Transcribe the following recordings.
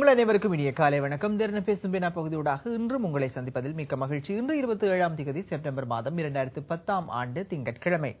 உங்கள் அனைவருக்கும் இனிய காலை வணக்கம். திறன பேசும் பேனா பகுதியூடாக இன்றும் உங்களை சந்திப்பதில் மிக்க மகிழ்ச்சி. இன்று இருபத்தி ஏழாம் தேதி செப்டம்பர் மாதம் இரண்டாயிரத்து பத்தாம் ஆண்டு திங்கட்கிழமை.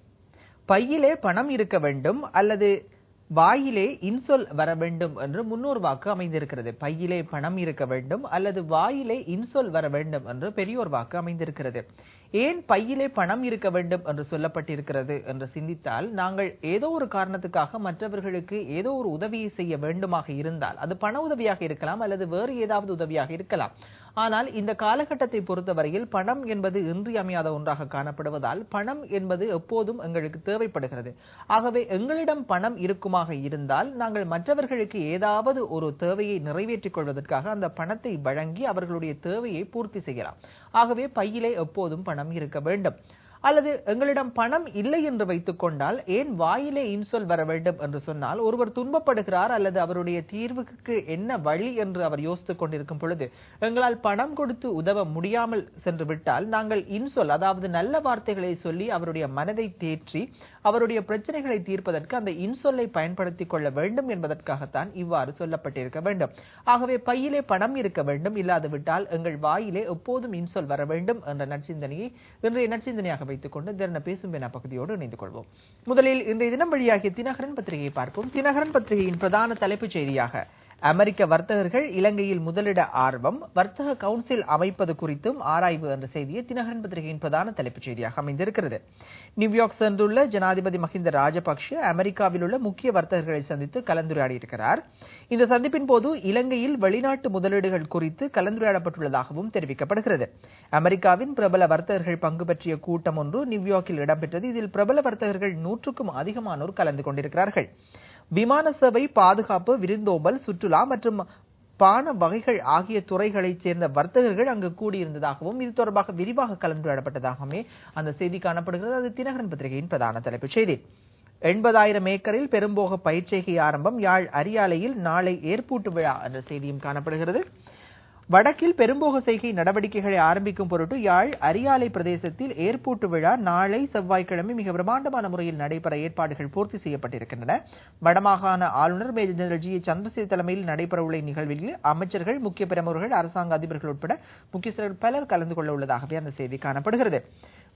பையிலே பணம் இருக்க வேண்டும் அல்லது வாயிலே இன்சொல் வர வேண்டும் என்று முன்னோர் வாக்கு அமைந்திருக்கிறது. பையிலே பணம் இருக்க வேண்டும் அல்லது வாயிலே இன்சொல் வர வேண்டும் என்று பெரியோர் வாக்கு அமைந்திருக்கிறது. ஏன் பையிலே பணம் இருக்க வேண்டும் என்று சொல்லப்பட்டிருக்கிறது என்று சிந்தித்தால் நாங்கள் ஏதோ ஒரு காரணத்துக்காக மற்றவர்களுக்கு ஏதோ ஒரு உதவியை செய்ய வேண்டுமாக இருந்தால் அது பண உதவியாக இருக்கலாம் அல்லது வேறு ஏதாவது உதவியாக இருக்கலாம். ஆனால் இந்த காலகட்டத்தை பொறுத்தவரையில் பணம் என்பது இன்றியமையாத ஒன்றாக காணப்படுவதால் பணம் என்பது எப்போதும் எங்களுக்கு தேவைப்படுகிறது. ஆகவே எங்களிடம் பணம் இருக்குமாக இருந்தால் நாங்கள் மற்றவர்களுக்கு ஏதாவது ஒரு தேவையை நிறைவேற்றிக் கொள்வதற்காக அந்த பணத்தை வழங்கி அவர்களுடைய தேவையை பூர்த்தி செய்யலாம். ஆகவே பையிலே எப்போதும் பணம் இருக்க வேண்டும். அல்லது எங்களிடம் பணம் இல்லை என்று வைத்துக் கொண்டால் ஏன் வாயிலே இன்சொல் வர வேண்டும் என்று சொன்னால் ஒருவர் துன்பப்படுகிறார் அல்லது அவருடைய தீர்வுக்கு என்ன வழி என்று அவர் யோசித்துக் கொண்டிருக்கும் பொழுது எங்களால் பணம் கொடுத்து உதவ முடியாமல் சென்று விட்டால் நாங்கள் இன்சொல் அதாவது நல்ல வார்த்தைகளை சொல்லி அவருடைய மனதை தேற்றி அவருடைய பிரச்சனைகளை தீர்ப்பதற்கு அந்த இன்சொல்லை பயன்படுத்திக் கொள்ள வேண்டும் என்பதற்காகத்தான் இவ்வாறு சொல்லப்பட்டிருக்க வேண்டும். ஆகவே பையிலே பணம் இருக்க வேண்டும் இல்லாது விட்டால் எங்கள் வாயிலே எப்போதும் இன்சொல் வர வேண்டும் என்ற நற்சிந்தனையை இன்றைய நற்சிந்தனையாக வைத்துக் கொண்டு திறன பேசும் என பகுதியோடு இணைந்து கொள்வோம். முதலில் இன்றைய தினம் வழியாகிய தினகரன் பத்திரிகையை பார்ப்போம். தினகரன் பத்திரிகையின் பிரதான தலைப்புச் செய்தியாக அமெரிக்க வர்த்தகர்கள் இலங்கையில் முதலிட ஆர்வம். வர்த்தக கவுன்சில் அமைப்பது குறித்தும் ஆராய்வு என்ற செய்தியை தினகரன் பத்திரிகையின் பிரதான தலைப்புச் செய்தியாக அமைந்திருக்கிறது. நியூயார்க் சென்றுள்ள ஜனாதிபதி மஹிந்த ராஜபக்ஷ அமெரிக்காவில் உள்ள முக்கிய வர்த்தகர்களை சந்தித்து கலந்துரையாடியிருக்கிறார். இந்த சந்திப்பின் போது இலங்கையில் வெளிநாட்டு முதலீடுகள் குறித்து கலந்துரையாடப்பட்டுள்ளதாகவும் தெரிவிக்கப்படுகிறது. அமெரிக்காவின் பிரபல வர்த்தகர்கள் பங்கு பற்றிய கூட்டம் ஒன்று நியூயார்க்கில் இடம்பெற்றது. இதில் பிரபல வர்த்தகர்கள் நூற்றுக்கும் அதிகமானோர் கலந்து கொண்டிருக்கிறார்கள். விமான சேவை பாதுகாப்பு விருந்தோம்பல் சுற்றுலா மற்றும் பான வகைகள் ஆகிய துறைகளைச் சேர்ந்த வர்த்தகர்கள் அங்கு கூடியிருந்ததாகவும் இது தொடர்பாக விரிவாக கலந்துரையாடப்பட்டதாகவுமே அந்த செய்தி காணப்படுகிறது. அது தினகரன் பத்திரிகையின் பிரதான தலைப்புச் செய்தி. எண்பதாயிரம் ஏக்கரில் பெரும்போக பயிற்சிகை ஆரம்பம் யாழ் அரியாலையில் நாளை ஏற்பூட்டு விழா என்ற செய்தியும் காணப்படுகிறது. வடக்கில் பெரும்போக செய்கை நடவடிக்கைகளை ஆரம்பிக்கும் பொருட்டு யாழ் அரியாலை பிரதேசத்தில் ஏர்போர்ட் விழா நாளை செவ்வாய்க்கிழமை மிக பிரமாண்டமான முறையில் நடைபெற ஏற்பாடுகள் பூர்த்தி செய்யப்பட்டிருக்கின்றன. வடமாகாண ஆளுநர் மேஜர் ஜெனரல் ஜி சந்திரசேகர் தலைமையில் நடைபெறவுள்ள இந்நிகழ்வில் அமைச்சர்கள் முக்கிய பிரமுகர்கள் அரசாங்க அதிபர்கள் உட்பட முக்கியஸ்தர்கள் பலர் கலந்து கொள்ள உள்ளதாகவே அந்த செய்தி காணப்படுகிறது.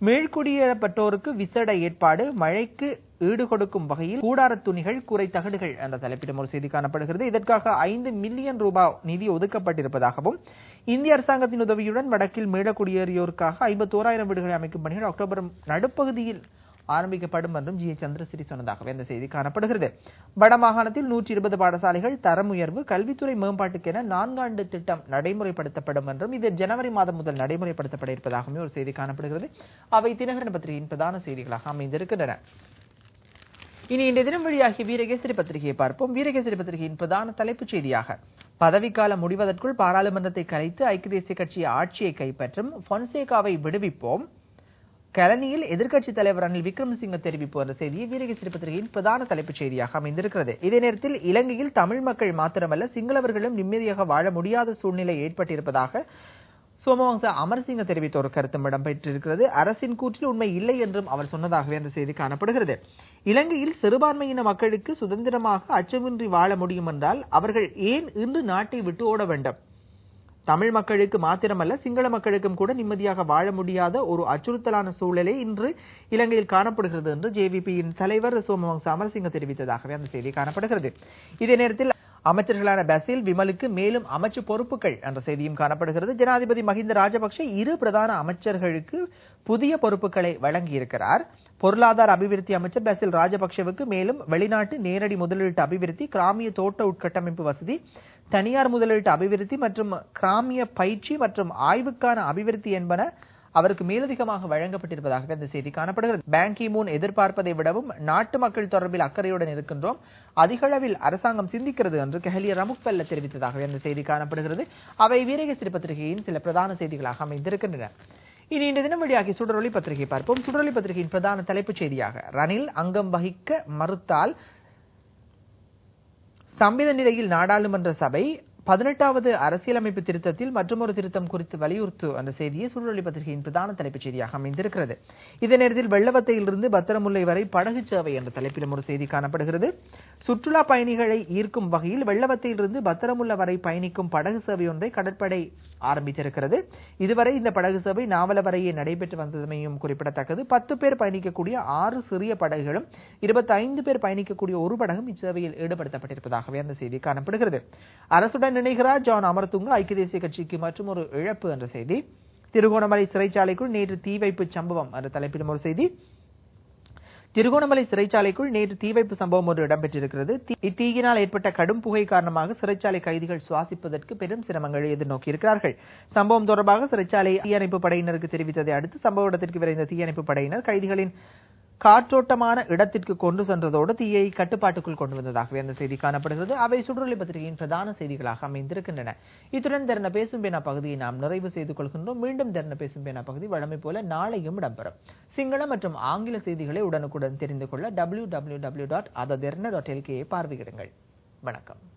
மேல்குடியேறப்பட்டோருக்கு விசேட ஏற்பாடு மழைக்கு ஈடு கொடுக்கும் வகையில் கூடார துணிகள் கூரை தகடுகள் என்ற தலைப்பிடும் ஒரு செய்தி காணப்படுகிறது. இதற்காக ஐந்து மில்லியன் ரூபாய் நிதி ஒதுக்கப்பட்டிருப்பதாகவும் இந்திய அரசாங்கத்தின் உதவியுடன் வடக்கில் மீள குடியேறியோருக்காக ஐம்பத்தோராயிரம் வீடுகளை அமைக்கும் பணிகள் அக்டோபர் நடுப்பகுதியில் ஆரம்பிக்கப்படும் என்றும் ஜி. சந்திரசிறி சொன்னதாகவே அந்த செய்தி காணப்படுகிறது. வடமாகாணத்தில் நூற்றி இருபது பாடசாலைகள் தரம் உயர்வு கல்வித்துறை மேம்பாட்டுக்கென நான்காண்டு திட்டம் நடைமுறைப்படுத்தப்படும் என்றும் இது ஜனவரி மாதம் முதல் நடைமுறைப்படுத்தப்பட இருப்பதாகவும் ஒரு செய்தி காணப்படுகிறது. அவை தினகரன் பத்திரிகையின் பிரதான செய்திகளாக அமைந்திருக்கின்றன. இனி இன்றைய தினம் வழியாகிய வீரகேசரி பத்திரிகையை பார்ப்போம். வீரகேசரி பத்திரிகையின் பிரதான தலைப்புச் செய்தியாக பதவிக்காலம் முடிவதற்குள் பாராளுமன்றத்தை கலைத்து ஐக்கிய தேசிய கட்சி ஆட்சியை கைப்பற்றும் பொன்சேகாவை விடுவிப்போம். கலனியில் எதிர்க்கட்சித் தலைவர் ரணில் விக்ரமசிங்க தெரிவிப்பு என்ற செய்தியை வீரகேசரி பத்திரிகையின் பிரதான தலைப்புச் செய்தியாக அமைந்திருக்கிறது. இதே நேரத்தில் இலங்கையில் தமிழ் மக்கள் மாத்திரமல்ல சிங்களவர்களும் நிம்மதியாக வாழ முடியாத சூழ்நிலை ஏற்பட்டிருப்பதாக சோமவம்ச அமர்சிங்க தெரிவித்த ஒரு கருத்தும் இடம்பெற்றிருக்கிறது அரசின் கூற்றில் உண்மை இல்லை என்றும் அவர் சொன்னதாகவே அந்த செய்தி காணப்படுகிறது. இலங்கையில் சிறுபான்மையின மக்களுக்கு சுதந்திரமாக அச்சமின்றி வாழ முடியும் என்றால் அவர்கள் ஏன் இன்று நாட்டை விட்டு ஓட வேண்டும்? தமிழ் மக்களுக்கு மாத்திரமல்ல சிங்கள மக்களுக்கும் கூட நிம்மதியாக வாழ முடியாத ஒரு அச்சுறுத்தலான சூழலே இன்று இலங்கையில் காணப்படுகிறது என்று ஜேவிபியின் தலைவர் சோமவங்ச அமரசிங்க தெரிவித்ததாகவே அந்த செய்தி காணப்படுகிறது. இதே நேரத்தில் அமைச்சர்களான பசில் விமலுக்கு மேலும் அமைச்சு பொறுப்புகள் என்ற செய்தியும் காணப்படுகிறது. ஜனாதிபதி மஹிந்த ராஜபக்ஷ இரு பிரதான அமைச்சர்களுக்கு புதிய பொறுப்புகளை வழங்கியிருக்கிறார். பொருளாதார அபிவிருத்தி அமைச்சர் பசில் ராஜபக்ஷவுக்கு மேலும் வெளிநாட்டு நேரடி முதலீட்டு அபிவிருத்தி கிராமிய தோட்ட உட்கட்டமைப்பு வசதி தனியார் முதலீட்டு அபிவிருத்தி மற்றும் கிராமிய பயிற்சி மற்றும் ஆய்வுக்கான அபிவிருத்தி என்பன அவருக்கு மேலதிகமாக வழங்கப்பட்டிருப்பதாக இந்த செய்தி காணப்படுகிறது. பேங்கி மூன் எதிர்பார்ப்பதை விடவும் நாட்டு மக்கள் தொடர்பில் அக்கறையுடன் இருக்கின்றோம். அதிக அளவில் அரசாங்கம் சிந்திக்கிறது என்று கெஹலிய ரமுக்பெல்ல தெரிவித்ததாக இந்த செய்தி காணப்படுகிறது. அவை வீரகசிரி பத்திரிகையின் சில பிரதான செய்திகளாக அமைந்திருக்கின்றன. இனி இந்த தினம் வெளியாகி சுடரொலி பத்திரிகை பார்ப்போம். சுடரொலி பத்திரிகையின் பிரதான தலைப்புச் செய்தியாக ரணில் அங்கம் வகிக்க மறுத்தால் ஸ்தம்பித நிலையில் நாடாளுமன்ற சபை பதினெட்டாவது அரசியலமைப்பு திருத்தத்தில் மற்றொரு திருத்தம் குறித்து வலியுறுத்து அந்த செய்தியை சூழலி பத்திரிகையின் பிரதான தலைப்புச் செய்தியாக அமைந்திருக்கிறது. இதே நேரத்தில் வெள்ளவத்தையிலிருந்து பத்திரமுல்லை வரை படகு சேவை என்ற தலைப்பிலும் ஒரு செய்தி காணப்படுகிறது. சுற்றுலா பயணிகளை ஈர்க்கும் வகையில் வெள்ளவத்தையிலிருந்து பத்திரமுல்ல வரை பயணிக்கும் படகு சேவை ஒன்றை கடற்படை ஆரம்பித்திருக்கிறது. இதுவரை இந்த படகு சேவை நாவல வரையே நடைபெற்று வந்ததுமையும் குறிப்பிடத்தக்கது. பத்து பேர் பயணிக்கக்கூடிய ஆறு சிறிய படகுகளும் இருபத்தைந்து பேர் பயணிக்கக்கூடிய ஒரு படகும் இச்சேவையில் ஈடுபடுத்தப்பட்டிருப்பதாகவே அந்த செய்தி காணப்படுகிறது. அரசுடன் இணைகிறார் ஜான் அமர்துங்க. ஐக்கிய தேசிய கட்சிக்கு மற்றும் ஒரு இழப்பு என்ற செய்தி. திருகோணமலை சிறைச்சாலைக்குள் நேற்று தீ வைப்பு சம்பவம் என்ற தலைப்பிலும் ஒரு செய்தி. திருகோணமலை சிறைச்சாலைக்குள் நேற்று தீ வைப்பு சம்பவம் ஒன்று இடம்பெற்றிருக்கிறது. இத்தீயினால் ஏற்பட்ட கடும் புகை காரணமாக சிறைச்சாலை கைதிகள் சுவாசிப்பதற்கு பெரும் சிரமங்களை எதிர்நோக்கியிருக்கிறார்கள். சம்பவம் தொடர்பாக சிறைச்சாலை தீயணைப்பு படையினருக்கு தெரிவித்ததை அடுத்து சம்பவ இடத்திற்கு விரைந்த தீயணைப்பு படையினர் கைதிகளின் காற்றோட்டமான இடத்திற்கு கொண்டு சென்றதோடு தீயை கட்டுப்பாட்டுக்குள் கொண்டு வந்ததாகவே அந்த செய்தி காணப்படுகிறது. அவை சுற்றுலி பத்திரிகையின் பிரதான செய்திகளாக அமைந்திருக்கின்றன. இத்துடன் தர்ண பேசும் பேனா பகுதியை நாம் நிறைவு செய்து கொள்கின்றோம். மீண்டும் தர்ண பேசும் பேனா பகுதி வழமை போல நாளையும் இடம்பெறும். சிங்கள மற்றும் ஆங்கில செய்திகளை உடனுக்குடன் தெரிந்து கொள்ள டபிள்யூ டபிள்யூ டபிள்யூ டாட் பார்வையிடுங்கள். வணக்கம்.